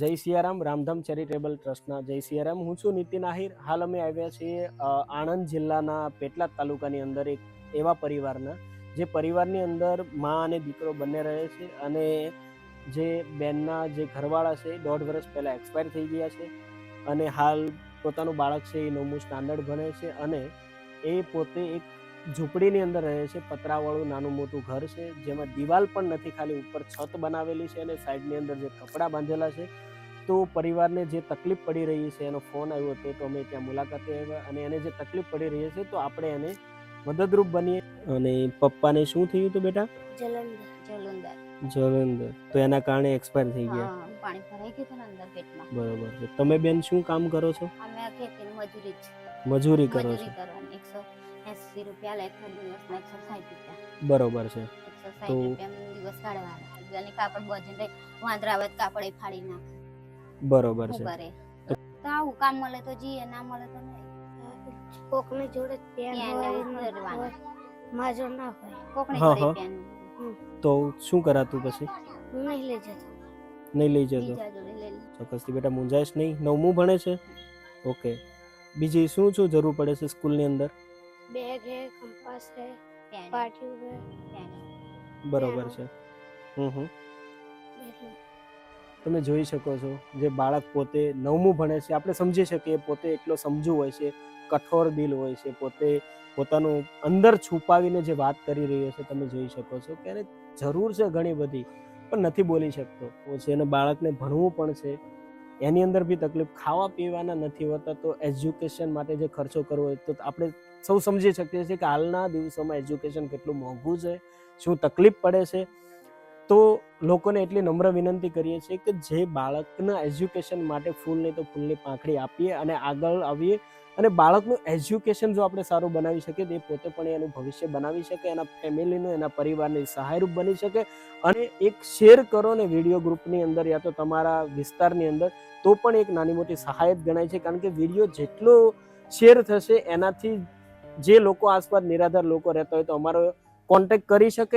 જય સિયારામ, રામધામ ચેરિટેબલ ટ્રસ્ટના જય સિયારામ. હું છું નીતિન આહિર. હાલ અમે આવ્યા છીએ આણંદ જિલ્લાના પેટલાદ તાલુકાની અંદર એક એવા પરિવારના, જે પરિવારની અંદર મા અને દીકરો બંને રહે છે અને જે બેનના જે ઘરવાળા છે દોઢ વર્ષ પહેલાં એક્સપાયર થઈ ગયા છે અને હાલ પોતાનું બાળક છે એ નવમું સ્ટાન્ડર્ડ ભણે છે અને એ પોતે એક ઝૂંપડીની અંદર રહે છે પતરાવાળું નાનું મોટું ઘર છે જેમાં દિવાલ પણ નથી ખાલી ઉપર છત બનાવેલી છે અને સાઈડની અંદર જે કપડાં બાંધેલા છે તો પરિવારને જે તકલીફ પડી રહી છે એનો ફોન આવ્યો હતો તો અમે ત્યાં મુલાકાતે આવ્યા અને એને જે તકલીફ પડી રહી છે તો આપણે એને મદદરૂપ બનીએ. અને પપ્પાને શું થયું હતું બેટા? જલંધર જલંધર. તો એના કારણે એક્સપાયર થઈ ગયા? પાણી ભરાઈ ગયું હતું અંદર પેટમાં. બરોબર છે. તમે બેન શું કામ કરો છો? અમે આ ખેતીની મજૂરી મજૂરી કરો છો. એસી રૂપિયા લે દિવસના એકસો સાઠ રૂપિયા. બરોબર છે. એકસો સાઠ રૂપિયા દિવસ કાઢવાના. અને કાપડ બોજીને રહી વાંદરા આવે કાપડ એ ફાડી નાખે. બરોબર શું છે કરે તો આવું કામ મળે તો જઈએ ના મળે તો નહીં. કોકને જોડે પેન પેન હોય એવું ન કરવાનું. હોય માજો ના હોય. કોકને હા, જોડે હા. તો શું કરાતું પછી? નહીં લઈ જતો. નહીં લઈ જતો? ચોક્કસથી બેટા મૂંઝાઈશ નહીં. નવમું ભણે છે? ઓકે. બીજી શું શું જરૂર પડે છે સ્કૂલની અંદર? બેગ હે કંપાસ હે પાટિયું હે. બરોબર છે. હમ હમ. તમે જોઈ શકો છો જે બાળક પોતે નવમું ભણે છે. આપણે સમજી શકીએ પોતે એટલો સમજુ હોય છે કઠોર દિલ હોય છે પોતે પોતાનું અંદર છુપાવીને જે વાત કરી રહ્યો છે તમે જોઈ શકો છો કે જરૂર છે ઘણી બધી પણ નથી બોલી શકતો. છે અને બાળકને ભણવું પણ છે. એની અંદર બી તકલીફ. ખાવા પીવાના નથી હોતા તો એજ્યુકેશન માટે જે ખર્ચો કરવો હોય તો આપણે સૌ સમજી શકીએ છીએ કે હાલના દિવસોમાં એજ્યુકેશન કેટલું મોંઘું છે, શું તકલીફ પડે છે. તો લોકોને એટલી નમ્ર વિનંતી કરીએ છીએ કે જે બાળકના એજ્યુકેશન માટે ફૂલ નહીં તો ફૂલની પાંખડી આપીએ અને આગળ આવીએ. અને બાળકનું એજ્યુકેશન જો આપણે સારું બનાવી શકીએ એ પોતે પણ એનું ભવિષ્ય બનાવી શકે, એના ફેમિલીનું, એના પરિવારની સહાયરૂપ બની શકે. અને એક શેર કરો ને વીડિયો ગ્રુપની અંદર યા તો તમારા વિસ્તારની અંદર, તો પણ એક નાની મોટી સહાય ગણાય છે. કારણ કે વીડિયો જેટલો શેર થશે એનાથી જે લોકો આસપાસ નિરાધાર લોકો રહેતા હોય તો અમારો કોન્ટેક્ટ કરી શકે.